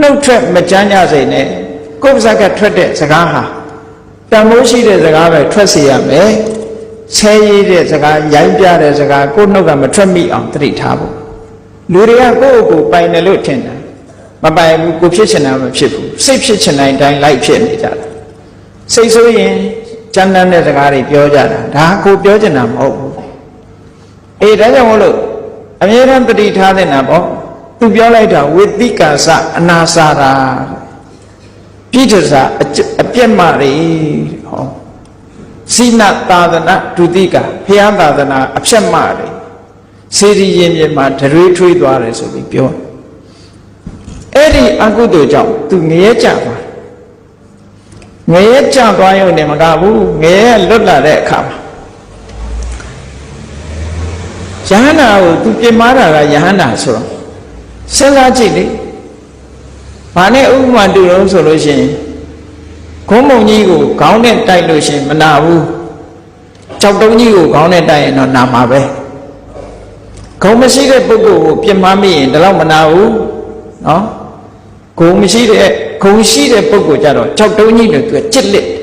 နှုတ်ထွက်မကြမ်းကြစိတ်နဲ့ကိုယ်ပါဇက်ကထွက်တဲ့စကားဟာတန်မိုးရှိတဲ့စကားပဲထွက်စေရမယ်ဆဲရည်တဲ့စကားရိုင်းပြတဲ့စကားကိုယ်နှုတ်ကမထွက်မိအောင်သတိထားဖို့လူတွေကကိုယ့်ကိုယ်ပိုင်တယ်လို့ထင်တယ်မပိုင်ဘူးကိုဖြစ်ချင်တာမဖြစ်ဘူးစိတ်ဖြစ်ချင်တဲ့အတိုင်းလိုက်ဖြစ်နေကြတာစိတ်ဆိုရင်ကျမ်းမ်းတဲ့စကားတွေပြောကြတာဒါကိုပြောချင်တာမဟုတ်ဘူးအေးဒါကြောင့်မလို့အမြဲတမ်းတတိထားတဲ့နာပေါ့ သူပြောလိုက်တာဝိသိကာစအနာစာရာပြိတ္တစာအကျအပြက်မတွေဟောစိနသာသနာဒုတိကဖျားသာသနာအဖြက်မတွေစေရီရင်ပြင်မှာဒရွေးထွေးသွားတယ်ဆိုပြီးပြောအဲ့ဒီအကုသိုလ်ကြောင့်သူငရဲကြသွားငရဲကြသွားရုံနဲ့မကဘူးငရဲလွတ်လာတဲ့အခါမှာယဟန္တာကိုသူပြင်မာတာကယဟန္တာဆိုတော့ စဉ်းစားကြည့်လေဘာနဲ့ဥပမာတူလို့ဆိုလို့ရှိရင်ခုံးမုံကြီးကိုခေါင်းနဲ့တိုက်လို့ရှိရင်မနာဘူးကြောက်တုံးကြီးကိုခေါင်းနဲ့တိုက်ရင်တော့နာမှာပဲခုံးမရှိတဲ့ပုဂ္ဂိုလ်ကိုပြင်မာမိရင်ဒါတော့မနာဘူးနော်ခုံးမရှိတဲ့ခုံးရှိတဲ့ပုဂ္ဂိုလ်ကြတော့ကြောက်တုံးကြီးလို့သူကကြစ်လက်တယ်